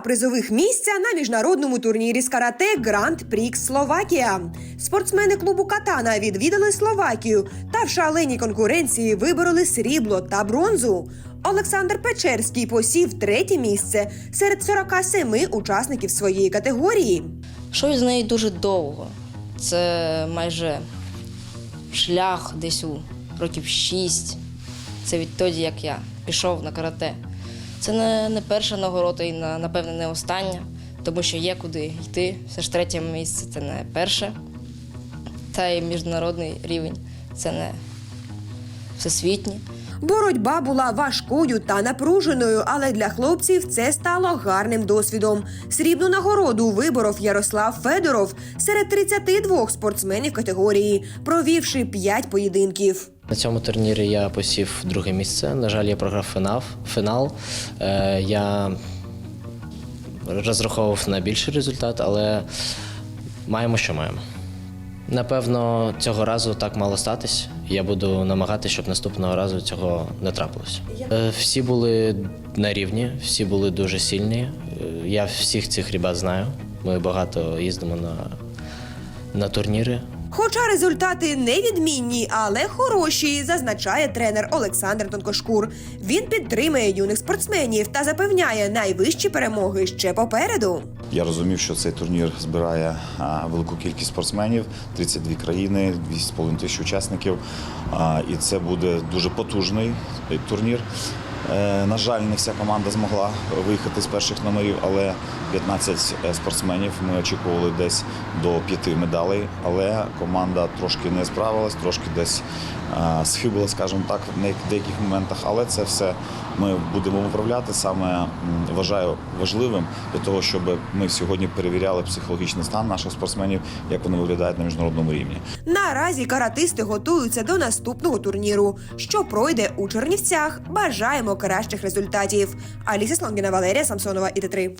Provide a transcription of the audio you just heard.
Призових місця на міжнародному турнірі з карате Гранд Прікс Словакія. Спортсмени клубу Катана відвідали Словакію та в шаленій конкуренції вибороли срібло та бронзу. Олександр Печерський посів третє місце серед 47 учасників своєї категорії. Йшов з неї дуже довго. Це майже шлях десь у років шість. Це відтоді, як я пішов на карате. Це не, не перша нагорода і напевне не остання, тому що є куди йти. Все ж третє місце це не перше. Та й міжнародний рівень це не всесвітній. Боротьба була важкою та напруженою, але для хлопців це стало гарним досвідом. Срібну нагороду виборов Ярослав Федоров серед 32 спортсменів категорії, провівши 5 поєдинків. На цьому турнірі я посів друге місце. На жаль, я програв фінал. фінал. Е, я розраховував на більший результат, але маємо, що маємо. Напевно, цього разу так мало статись. Я буду намагатися, щоб наступного разу цього не трапилося. Е, Всі були на рівні, всі були дуже сильні. Е, Я всіх цих ребят знаю. Ми багато їздимо на, на турніри. Хоча результати невідмінні, але хороші, зазначає тренер Олександр Тонкошкур. Він підтримує юних спортсменів та запевняє, найвищі перемоги ще попереду. Я розумів, що цей турнір збирає велику кількість спортсменів, 32 країни, 2,5 тисяч учасників. І це буде дуже потужний е, турнір. Е, на жаль, не вся команда змогла виїхати з перших номерів, але 15 спортсменів ми очікували десь до п'яти медалей. Але команда трошки не справилась, трошки десь схибила, скажімо так, в деяких моментах. Але це все ми будемо виправляти. Саме вважаю важливим для того, щоб ми сьогодні перевіряли психологічний стан наших спортсменів, як вони виглядають на міжнародному рівні. Наразі каратисти готуються до наступного турніру, що пройде у Чернівцях. Бажаємо кращих результатів. Аліса Слонгіна, Валерія Самсонова, ІТ3.